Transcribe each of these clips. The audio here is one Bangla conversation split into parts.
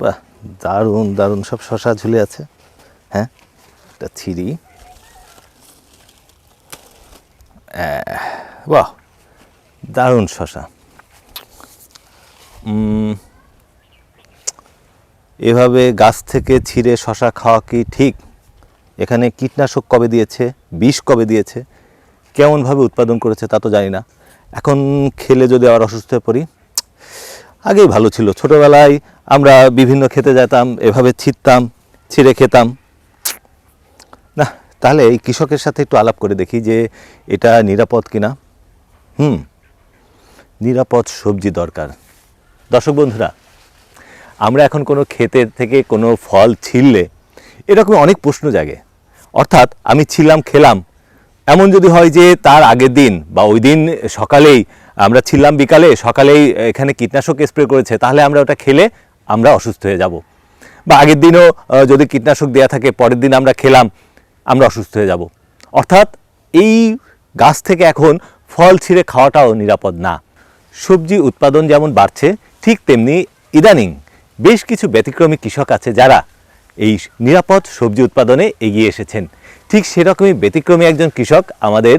বাহ দারুণ দারুণ সব শশা ঝুলে আছে। হ্যাঁ একটা আহ, বাহ দারুণ শশা। এভাবে গাছ থেকে ছিঁড়ে শশা খাওয়া কি ঠিক? এখানে কীটনাশক কবে দিয়েছে? বিষ কবে দিয়েছে? কেমনভাবে উৎপাদন করেছে তা তো জানি না। এখন খেলে যদি আবার অসুস্থ হয়ে পড়ি আগেই ভালো ছিল। ছোটবেলায় আমরা বিভিন্ন খেতে যেতাম, এভাবে ছিঁড়তাম ছিঁড়ে খেতাম। না, তাহলে এই কৃষকের সাথে একটু আলাপ করে দেখি যে এটা নিরাপদ কিনা। হুম, নিরাপদ সবজি দরকার। দর্শক বন্ধুরা, আমরা এখন কোনো ক্ষেতের থেকে কোনো ফল ছিঁড়লে এরকম অনেক প্রশ্ন জাগে। অর্থাৎ আমি ছিলাম, খেলাম। এমন যদি হয় যে তার আগের দিন বা ওই দিন সকালেই আমরা ছিলাম বিকালে, সকালেই এখানে কীটনাশক স্প্রে করেছে, তাহলে আমরা ওটা খেলে আমরা অসুস্থ হয়ে যাব। বা আগের দিনও যদি কীটনাশক দেওয়া থাকে, পরের দিন আমরা খেলাম, আমরা অসুস্থ হয়ে যাব। অর্থাৎ এই গাছ থেকে এখন ফল ছিঁড়ে খাওয়াটাও নিরাপদ না। সবজি উৎপাদন যেমন বাড়ছে, ঠিক তেমনি ইদানিং বেশ কিছু ব্যতিক্রমী কৃষক আছে যারা এই নিরাপদ সবজি উৎপাদনে এগিয়ে এসেছেন। ঠিক সেরকমই ব্যতিক্রমী একজন কৃষক আমাদের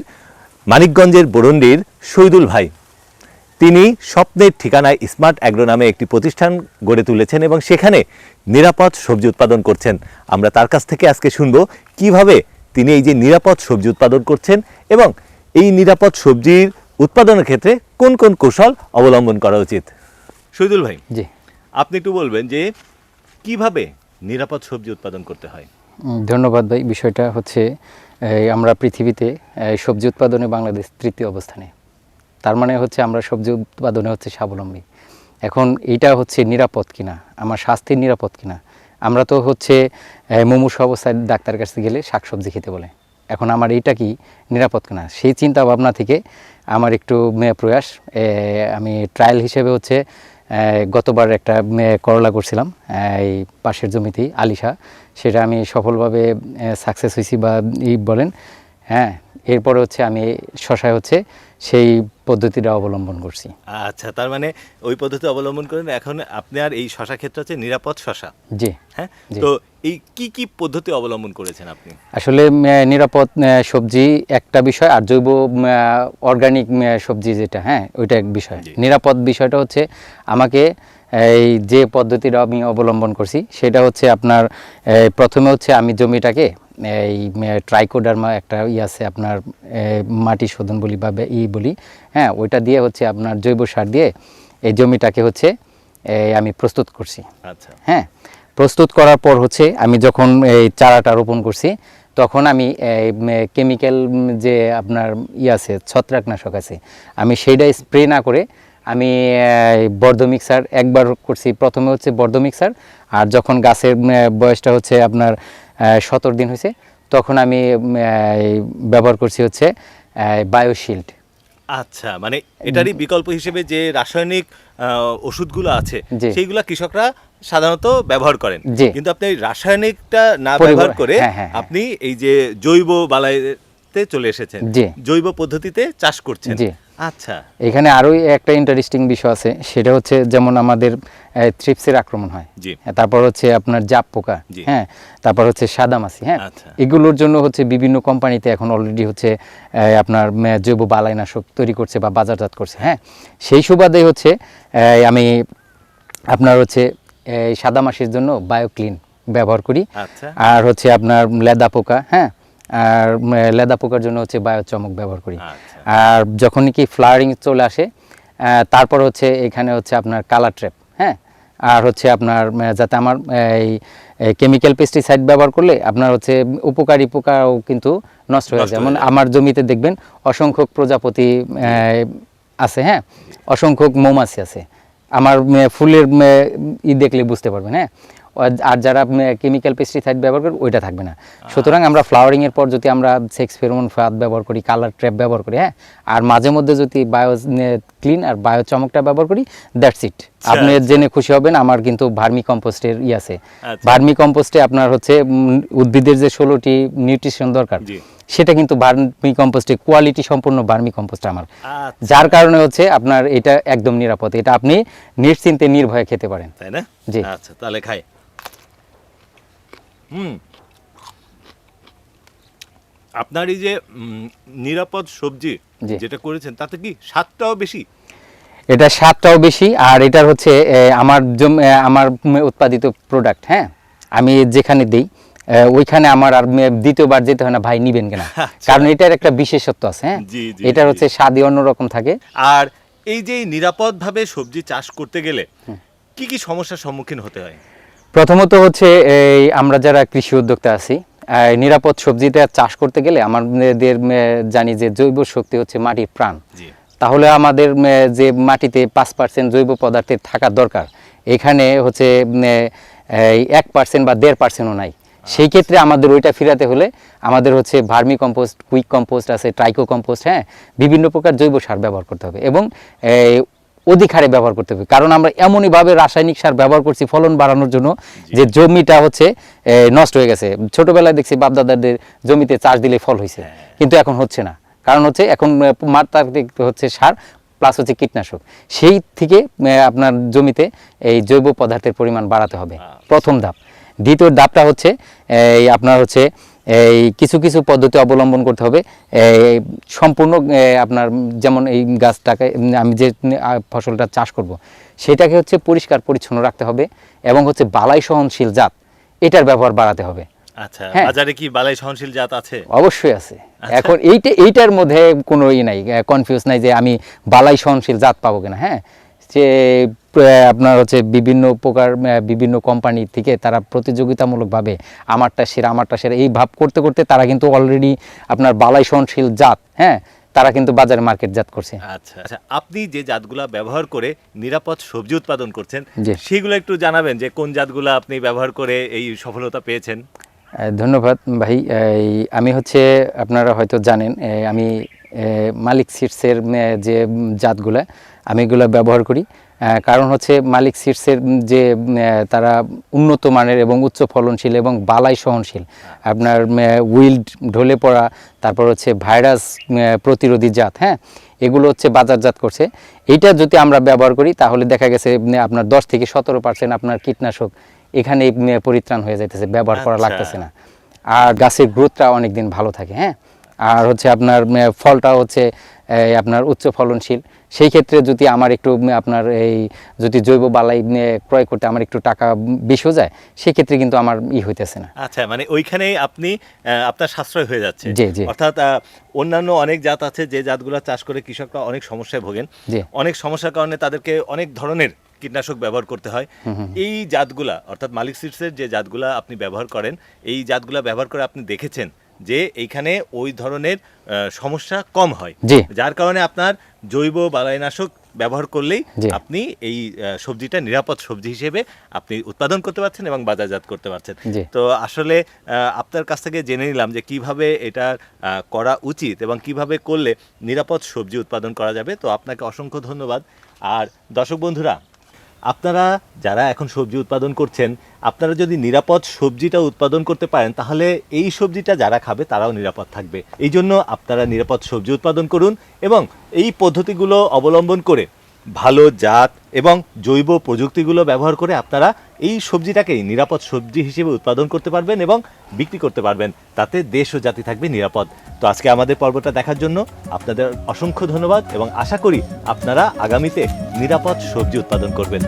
মানিকগঞ্জের বরুন্ডির শহীদুল ভাই। তিনি স্বপ্নের ঠিকানায় স্মার্ট অ্যাগ্রো নামে একটি প্রতিষ্ঠান গড়ে তুলেছেন এবং সেখানে নিরাপদ সবজি উৎপাদন করছেন। আমরা তার কাছ থেকে আজকে শুনব কীভাবে তিনি এই যে নিরাপদ সবজি উৎপাদন করছেন এবং এই নিরাপদ সবজির উৎপাদনের ক্ষেত্রে কোন কোন কৌশল অবলম্বন করা উচিত। শহীদুল ভাই জি। আপনি একটু বলবেন যে কীভাবে নিরাপদ সবজি উৎপাদন করতে হয়? ধন্যবাদ ভাই। বিষয়টা হচ্ছে আমরা পৃথিবীতে সবজি উৎপাদনে বাংলাদেশ তৃতীয় অবস্থানে। তার মানে হচ্ছে আমরা সবজি উৎপাদনে হচ্ছে স্বাবলম্বী। এখন এইটা হচ্ছে নিরাপদ কিনা? আমার স্বাস্থ্যের নিরাপদ কিনা? আমরা তো হচ্ছে এই, অবস্থায় ডাক্তার কাছে গেলে শাকসবজি খেতে বলে। এখন আমার এইটা কি নিরাপদ কিনা? সেই চিন্তা ভাবনা থেকে আমার একটু প্রয়াস আমি ট্রায়াল হিসেবে হচ্ছে গতবার একটা করলা করছিলাম এই পাশের জমিতেই আলিশা। সেটা আমি সফলভাবে সাকসেস হয়েছি বা ই বলেন হ্যাঁ এরপরে হচ্ছে আমি শশায় হচ্ছে সেই পদ্ধতিটা অবলম্বন করছি। আচ্ছা তার মানে ওই পদ্ধতি অবলম্বন করেন এখন আপনার এই শশা ক্ষেত্র হচ্ছে নিরাপদ শশা। জি হ্যাঁ? তো এই কি কি পদ্ধতি অবলম্বন করেছেন আপনি? আসলে নিরাপদ সবজি একটা বিষয় আর জৈব অর্গানিক সবজি যেটা হ্যাঁ ওইটা এক বিষয়। নিরাপদ বিষয়টা হচ্ছে আমাকে এই যে পদ্ধতিটা আমি অবলম্বন করছি সেটা হচ্ছে আপনার প্রথমে হচ্ছে আমি জমিটাকে এই ট্রাইকোডার্মা একটা ই আছে আপনার মাটি শোধন বলি বা ই বলি। হ্যাঁ ওইটা দিয়ে হচ্ছে আপনার জৈব সার দিয়ে এই জমিটাকে হচ্ছে আমি প্রস্তুত করছি। আচ্ছা। হ্যাঁ প্রস্তুত করার পর হচ্ছে আমি যখন এই চারাটা রোপণ করছি তখন আমি কেমিক্যাল যে আপনার ই আছে ছত্রাকনাশক আছে আমি সেইটা স্প্রে না করে আমি বর্ধ মিক্সার একবার করছি। প্রথমে হচ্ছে বর্ধ মিক্সার আর যখন গাছের বয়সটা হচ্ছে আপনার সতেরো দিন হয়েছে তখন আমি ব্যবহার করছি হচ্ছে বায়োশিল্ড আচ্ছা মানে এটারই বিকল্প হিসেবে যে রাসায়নিক ওষুধগুলো আছে। সেইগুলা কৃষকরা সাধারণত ব্যবহার করেন কিন্তু আপনি রাসায়নিকটা না ব্যবহার করে হ্যাঁ, হ্যাঁ, হ্যাঁ। আপনি এই যে জৈব বালাইতে চলে এসেছেন। জৈব পদ্ধতিতে চাষ করছেন। আচ্ছা। এখানে আরও একটা ইন্টারেস্টিং বিষয় আছে সেটা হচ্ছে যেমন আমাদের থ্রিপসের আক্রমণ হয়। তারপর হচ্ছে আপনার জাপ পোকা হ্যাঁ তারপর হচ্ছে সাদামাছি হ্যাঁ আচ্ছা। এগুলোর জন্য হচ্ছে বিভিন্ন কোম্পানিতে এখন অলরেডি হচ্ছে আপনার জৈব বালাইনাশক তৈরি করছে বা বাজারজাত করছে হ্যাঁ সেই সুবাদে হচ্ছে আমি আপনার হচ্ছে এই সাদামাছির জন্য বায়োক্লিন ব্যবহার করি। আচ্ছা। আর হচ্ছে আপনার লেদা পোকা হ্যাঁ আর লেদা পোকার জন্য হচ্ছে বায়োচমক ব্যবহার করি। আচ্ছা। আর যখন কি ফ্লাওয়ারিং চলে আসে তারপর হচ্ছে এখানে হচ্ছে আপনার কালার ট্র্যাপ হ্যাঁ? আর হচ্ছে আপনার যাতে আমার এই কেমিক্যাল পেস্টিসাইড ব্যবহার করলে আপনার হচ্ছে উপকারী পোকাও কিন্তু নষ্ট হয়ে যায়। যেমন আমার জমিতে দেখবেন অসংখ্য প্রজাপতি আছে হ্যাঁ? অসংখ্য মৌমাছি আছে। আমার ফুলের ই দেখলে বুঝতে পারবেন হ্যাঁ? আর- যারা কেমিক্যাল পেস্টিসাইড ব্যবহার করে ওইটা থাকবে না। সুতরাং আমরা ফ্লাওয়ারিং এর পর যদি আমরা সেক্স ফেরোমন ফাঁদ ব্যবহার করি কালার ট্র্যাপ ব্যবহার করি হ্যাঁ? আর মাঝে মধ্যে যদি বায়ো ক্লিন আর বায়ো চমকটা ব্যবহার করি দ্যাটস ইট আপনি জেনে খুশি হবেন আমার কিন্তু ভার্মি কম্পোস্টের ই আছে। আচ্ছা। ভার্মি কম্পোস্টে আপনার হচ্ছে উদ্ভিদের যে ষোলোটি নিউট্রিশন দরকার সেটা কিন্তু বার্মি কম্পোস্টে কোয়ালিটি সম্পূর্ণ বার্মি কম্পোস্ট আমার। আচ্ছা। যার কারণে হচ্ছে আপনার এটা একদম নিরাপদ। এটা আপনি নিশ্চিন্তে নির্ভয়ে খেতে পারেন। তাই না? জি। আচ্ছা তাহলে খাই। হুম। আপনার এই যে নিরাপদ সবজি যেটা করেছেন তাতে কি স্বাদটাও বেশি? এটা স্বাদটাও বেশি আর এটার হচ্ছে আমার জম আমার উৎপাদিত প্রোডাক্ট হ্যাঁ? আমি যেখানে দিই ওইখানে আমার আর দ্বিতীয়বার যেতে হয় না ভাই নিবেন কিনা? কারণ এটার একটা বিশেষত্ব আছে হ্যাঁ? এটার হচ্ছে স্বাদই অন্যরকম থাকে। আর এই যে নিরাপদভাবে সবজি চাষ করতে গেলে কি কি সমস্যার সম্মুখীন হতে হয়? প্রথমত হচ্ছে এই আমরা যারা কৃষি উদ্যোক্তা আছি নিরাপদ সবজিটা চাষ করতে গেলে আমাদের জানি যে জৈব শক্তি হচ্ছে মাটির প্রাণ। তাহলে আমাদের যে মাটিতে পাঁচ পার্সেন্ট জৈব পদার্থের থাকা দরকার এখানে হচ্ছে এক পার্সেন্ট বা দেড় পার্সেন্টও নাই। সেই ক্ষেত্রে আমাদের ওইটা ফিরাতে হলে আমাদের হচ্ছে ভার্মি কম্পোস্ট কুইক কম্পোস্ট আছে ট্রাইকো কম্পোস্ট হ্যাঁ বিভিন্ন প্রকার জৈব সার ব্যবহার করতে হবে। এবং অধিক হারে ব্যবহার করতে হবে। কারণ আমরা এমনইভাবে রাসায়নিক সার ব্যবহার করছি ফলন বাড়ানোর জন্য যে জমিটা হচ্ছে নষ্ট হয়ে গেছে। ছোটবেলায় দেখছি বাপদাদাদের জমিতে চাষ দিলে ফল হয়েছে কিন্তু এখন হচ্ছে না। কারণ হচ্ছে এখন আহ, মাত্রাধিক হচ্ছে সার প্লাস হচ্ছে কীটনাশক। সেই থেকে আপনার জমিতে এই জৈব পদার্থের পরিমাণ বাড়াতে হবে। প্রথম ধাপ। দ্বিতীয় ধাপটা হচ্ছে এই আপনার হচ্ছে এই কিছু কিছু পদ্ধতি অবলম্বন করতে হবে। সম্পূর্ণ আপনার যেমন এই গাছটাকে আমি যে ফসলটা চাষ করব সেটাকে হচ্ছে পরিষ্কার পরিচ্ছন্ন রাখতে হবে এবং হচ্ছে বালাই সহনশীল জাত এটার ব্যবহার বাড়াতে হবে। আচ্ছা হ্যাঁ। বাজারে কি বালাই সহনশীল জাত আছে? অবশ্যই আছে। আচ্ছা। এখন এইটা এইটার মধ্যে কোনো ই নাই কনফিউজ নাই যে আমি বালাই সহনশীল জাত পাবো কিনা হ্যাঁ? যে আপনার হচ্ছে বিভিন্ন প্রকার বিভিন্ন কোম্পানি থেকে তারা প্রতিযোগিতামূলকভাবে আমারটা সেরা আমারটা সেরা এই ভাব করতে করতে তারা কিন্তু অলরেডি আপনার বালাই সহনশীল জাত হ্যাঁ? তারা কিন্তু বাজারে মার্কেট জাত করছে। আচ্ছা আচ্ছা আপনি যে জাতগুলা ব্যবহার করে নিরাপদ সবজি উৎপাদন করছেন। সেগুলো একটু জানাবেন যে কোন জাতগুলো আপনি ব্যবহার করে এই সফলতা পেয়েছেন। ধন্যবাদ ভাই। আমি হচ্ছে আপনারা হয়তো জানেন আমি মালিক সিটসের যে জাতগুলা আমি এগুলো ব্যবহার করি। কারণ হচ্ছে মালিক সিটসের যে তারা উন্নত মানের এবং উচ্চ ফলনশীল এবং বালাই সহনশীল। আপনার উইল্ড ঢলে পড়া তারপর হচ্ছে ভাইরাস প্রতিরোধী জাত হ্যাঁ? এগুলো হচ্ছে বাজারজাত করছে। এইটা যদি আমরা ব্যবহার করি তাহলে দেখা গেছে আপনার দশ থেকে সতেরো পার্সেন্ট আপনার কীটনাশক এখানে পরিত্রাণ হয়ে যাইতেছে ব্যবহার করা আচ্ছা। লাগতেছে না। আর গাছের গ্রোথটা অনেক দিন ভালো থাকে হ্যাঁ? আর হচ্ছে আপনার ফলটা হচ্ছে আপনার উচ্চ ফলনশীল। সেই ক্ষেত্রে যদি আমার একটু আপনার এই যদি জৈব বালাই ক্রয় করতে আমার একটু টাকা বেশিও যায় সেক্ষেত্রে কিন্তু আমার ই হইতেছে না। আচ্ছা মানে ওইখানে আপনি আপনার সাশ্রয় হয়ে যাচ্ছে। জি, জি। অর্থাৎ অন্যান্য অনেক জাত আছে যে জাতগুলো চাষ করে কৃষকরা অনেক সমস্যায় ভোগেন। জি। অনেক সমস্যার কারণে তাদেরকে অনেক ধরনের কীটনাশক ব্যবহার করতে হয়। এই জাতগুলা অর্থাৎ মালিক সিডসের যে জাতগুলা আপনি ব্যবহার করেন এই জাতগুলা ব্যবহার করে আপনি দেখেছেন যে এইখানে ওই ধরনের সমস্যা কম হয়। যার কারণে আপনার জৈব বালাইনাশক ব্যবহার করলেই আপনি এই সবজিটা নিরাপদ সবজি হিসেবে আপনি উৎপাদন করতে পারছেন এবং বাজারজাত করতে পারছেন। তো আসলে আপনার কাছ থেকে জেনে নিলাম যে কীভাবে এটা করা উচিত এবং কীভাবে করলে নিরাপদ সবজি উৎপাদন করা যাবে। তো আপনাকে অসংখ্য ধন্যবাদ। আর দর্শক বন্ধুরা আপনারা যারা এখন সবজি উৎপাদন করছেন, আপনারা যদি নিরাপদ সবজিটা উৎপাদন করতে পারেন, তাহলে এই সবজিটা যারা খাবে, তারাও নিরাপদ থাকবে। এই জন্য আপনারা নিরাপদ সবজি উৎপাদন করুন এবং এই পদ্ধতিগুলো অবলম্বন করে ভালো জাত এবং জৈব প্রযুক্তিগুলো ব্যবহার করে আপনারা এই সবজিটাকেই নিরাপদ সবজি হিসেবে উৎপাদন করতে পারবেন এবং বিক্রি করতে পারবেন। তাতে দেশ ও জাতি থাকবে নিরাপদ। তো আজকে আমাদের পর্বটা দেখার জন্য আপনাদের অসংখ্য ধন্যবাদ এবং আশা করি আপনারা আগামীতে নিরাপদ সবজি উৎপাদন করবেন।